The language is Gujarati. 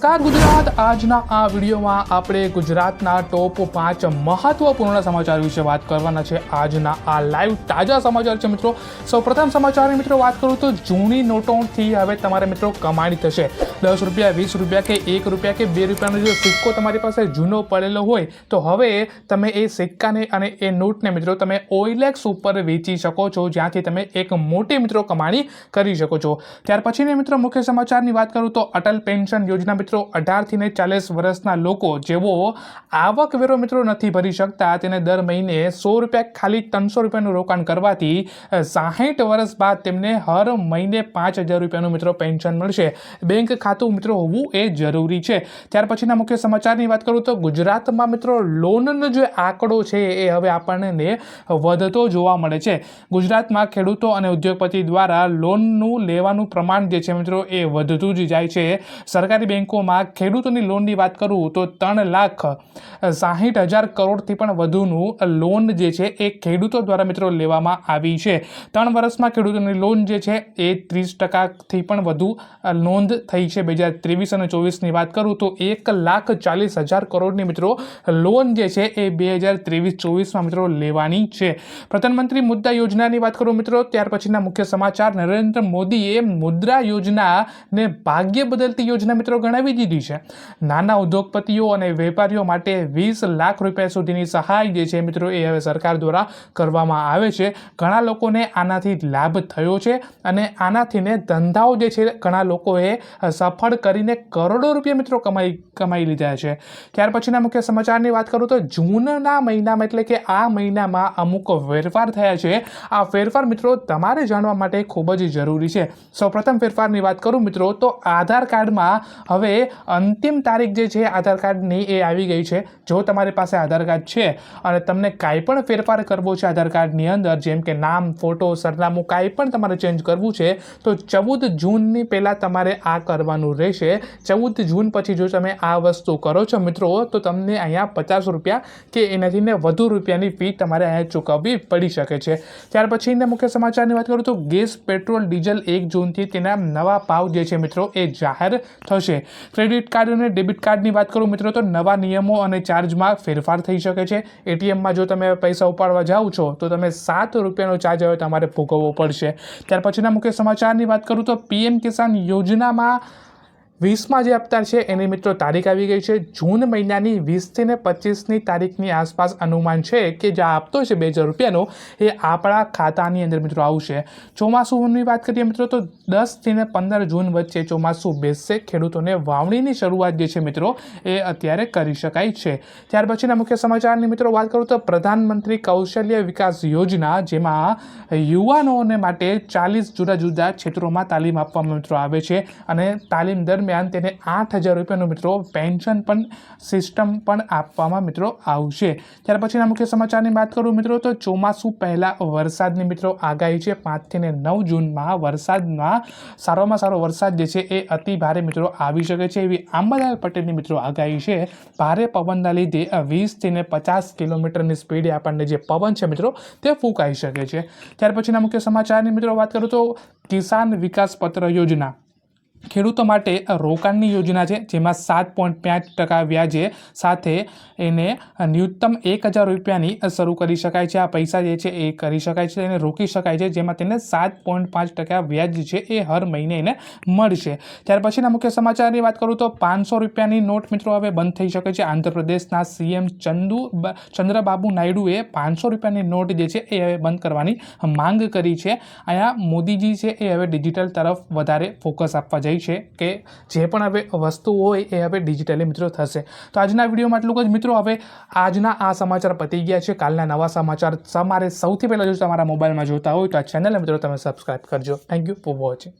નમસ્કાર, ગુજરાત. આજના આ વિડીયોમાં આપણે ગુજરાતના ટોપ પાંચ મહત્વપૂર્ણ સમાચાર વિશે વાત કરવાના છે. આજના આ લાઈવ તાજા સમાચાર છે મિત્રો. સૌ પ્રથમ સમાચારની મિત્રો વાત કરું તો જૂની નોટોથી હવે તમારે મિત્રો કમાણી થશે. દસ રૂપિયા, વીસ રૂપિયા કે એક રૂપિયા કે બે રૂપિયાનો જો સિક્કો તમારી પાસે જૂનો પડેલો હોય, તો હવે તમે એ સિક્કાને અને એ નોટને મિત્રો તમે ઓઇલેક્સ ઉપર વેચી શકો છો. જ્યાંથી તમે એક મોટી મિત્રો કમાણી કરી શકો છો. ત્યાર પછીની મિત્રો મુખ્ય સમાચારની વાત કરું તો અટલ પેન્શન યોજના મિત્રો અઢારથી ને ચાલીસ વર્ષના લોકો જેઓ આવકવેરો મિત્રો નથી ભરી શકતા, તેને દર મહિને સો રૂપિયા, ખાલી ત્રણસો રૂપિયાનું રોકાણ કરવાથી સાહીઠ વર્ષ બાદ તેમને હર મહિને પાંચ હજાર રૂપિયાનું મિત્રો પેન્શન મળશે. બેંક ખાતું મિત્રો હોવું એ જરૂરી છે. ત્યાર પછીના મુખ્ય સમાચારની વાત કરું તો ગુજરાતમાં મિત્રો લોનનો જે આંકડો છે એ હવે આપણને વધતો જોવા મળે છે. ગુજરાતમાં ખેડૂતો અને ઉદ્યોગપતિ દ્વારા લોનનું લેવાનું પ્રમાણ જે છે મિત્રો એ વધતું જ જાય છે. સરકારી બેન્કોમાં ખેડૂતોની લોનની વાત કરું તો ત્રણ લાખ સાહીઠ હજાર કરોડથી પણ વધુનું લોન જે છે એ ખેડૂતો દ્વારા મિત્રો લેવામાં આવી છે. ત્રણ વર્ષમાં ખેડૂતોની લોન જે છે એ ત્રીસ ટકાથી પણ વધુ નોંધ થઈ છે. બે હજાર ત્રેવીસ અને ચોવીસની વાત કરું તો એક લાખ ચાલીસ હજાર કરોડની મિત્રો લોન જે છે એ બે હજાર ત્રેવીસ ચોવીસમાં મિત્રો લેવાની છે. પ્રધાનમંત્રી મુદ્રા યોજનાની વાત કરું મિત્રો, ત્યાર પછીના મુખ્ય સમાચાર, નરેન્દ્ર મોદીએ મુદ્રા યોજનાને ભાગ્ય બદલતી યોજના મિત્રો ગણાવી દીધી છે. નાના ઉદ્યોગપતિઓ અને વેપારીઓ માટે વીસ લાખ રૂપિયા સુધીની સહાય જે છે મિત્રો એ હવે સરકાર દ્વારા કરવામાં આવે છે. ઘણા લોકોને આનાથી લાભ થયો છે અને આનાથી ને ધંધાઓ જે છે ઘણા લોકોએ સફળ કરીને કરોડો રૂપિયા મિત્રો કમાઈ કમાઈ લીધા છે. ત્યાર પછીના મુખ્ય સમાચારની વાત કરું તો જૂનના મહિનામાં એટલે કે આ મહિનામાં અમુક ફેરફાર થયા છે. આ ફેરફાર મિત્રો તમારે જાણવા માટે ખૂબ જ જરૂરી છે. સૌપ્રથમ ફેરફારની વાત કરું મિત્રો તો આધાર કાર્ડમાં હવે અંતિમ તારીખ જે છે આધાર કાર્ડની એ આવી ગઈ છે. જો તમારી પાસે આધાર કાર્ડ છે અને તમને કાંઈ પણ ફેરફાર કરવો છે આધાર કાર્ડની અંદર, જેમ કે નામ, ફોટો, સરનામું, કાંઈ પણ તમારે ચેન્જ કરવું છે, તો ચૌદ જૂનની પહેલાં તમારે આ કરવાનું રહેશે. ચૌદ જૂન પછી જો તમે આ વસ્તુ કરો છો મિત્રો, તો તમને અહીંયા પચાસ રૂપિયા કે એનાથી ને વધુ રૂપિયાની ફી તમારે અહીંયા ચૂકવવી પડી શકે છે. ત્યાર પછીના મુખ્ય સમાચારની વાત કરું તો ગેસ, પેટ્રોલ, ડીઝલ એક જૂનથી તેના નવા ભાવ જે છે મિત્રો, એ જાહેર થશે. ક્રેડિટ કાર્ડ અને ડેબિટ કાર્ડની વાત કરું મિત્રો, તો નવા નિયમો અને ચાર્જમાં ફેરફાર થઈ શકે છે. એટીએમમાં જો તમે પૈસા ઉપાડવા જાઓ છો, તો તમે સાત રૂપિયાનો ચાર્જ હવે તમારે ભોગવવો પડશે. ત્યાર પછીના મુખ્ય સમાચારની વાત કરું તો પીએમ કિસાન યોજનામાં વીસમાં જે અવતાર છે, એની મિત્રો તારીખ આવી ગઈ છે. જૂન મહિનાની વીસથી ને પચીસની તારીખની આસપાસ અનુમાન છે કે જે આપતો છે, બે હજાર રૂપિયાનો, એ આપણા ખાતાની અંદર મિત્રો આવશે. ચોમાસુની વાત કરીએ મિત્રો, તો દસથી ને પંદર જૂન વચ્ચે ચોમાસું બેસશે. ખેડૂતોને વાવણીની શરૂઆત જે છે મિત્રો, એ અત્યારે કરી શકાય છે. ત્યાર પછીના મુખ્ય સમાચારની મિત્રો વાત કરું તો પ્રધાનમંત્રી કૌશલ્ય વિકાસ યોજના, જેમાં યુવાનોને માટે ચાલીસ જુદા જુદા ક્ષેત્રોમાં તાલીમ આપવામાં મિત્રો આવે છે. અને તાલીમ દરમિયાન દરમિયાન તેને આઠ હજાર રૂપિયાનું મિત્રો પેન્શન પણ સિસ્ટમ પણ આપવામાં મિત્રો આવશે. ત્યાર પછીના મુખ્ય સમાચારની વાત કરું મિત્રો તો ચોમાસું પહેલાં વરસાદની મિત્રો આગાહી છે. પાંચથી ને નવ જૂનમાં વરસાદમાં સારામાં સારો વરસાદ જે છે એ અતિ ભારે મિત્રો આવી શકે છે એવી આંબાલાલ પટેલની મિત્રો આગાહી છે. ભારે પવનના લીધે વીસથી ને પચાસ કિલોમીટરની સ્પીડે આપણને જે પવન છે મિત્રો તે ફૂંકાઈ શકે છે. ત્યાર પછીના મુખ્ય સમાચારની મિત્રો વાત કરું તો કિસાન વિકાસ પત્ર યોજના. ખેડૂતો માટે રોકાણની યોજના છે, જેમાં સાત પોઈન્ટ પાંચ ટકા વ્યાજે સાથે એને ન્યૂનતમ એક હજાર રૂપિયાની શરૂ કરી શકાય છે. આ પૈસા જે છે એ કરી શકાય છે એને રોકી શકાય છે, જેમાં તેને સાત પોઈન્ટ પાંચ ટકા વ્યાજ છે એ હર મહિને એને મળશે. ત્યાર પછીના મુખ્ય સમાચારની વાત કરું તો પાંચસો રૂપિયાની નોટ મિત્રો હવે બંધ થઈ શકે છે. આંધ્રપ્રદેશના સીએમ ચંદુ ચંદ્રબાબુ નાયડુએ પાંચસો રૂપિયાની નોટ જે છે એ હવે બંધ કરવાની માંગ કરી છે. અહીંયા મોદીજી છે એ હવે ડિજિટલ તરફ વધારે ફોકસ આપવા જાય છે કે જે પણ હવે વસ્તુ હોય એ હવે ડિજિટલી મિત્રો થશે. તો આજના વિડીયોમાં એટલું જ. મિત્રો, હવે આજના આ સમાચાર પતી ગયા છે. કાલના નવા સમાચાર તમારે સૌથી પહેલાં જો તમારા મોબાઈલમાં જોતા હોય તો આ ચેનલને મિત્રો તમે સબસ્ક્રાઈબ કરજો. Thank you for watching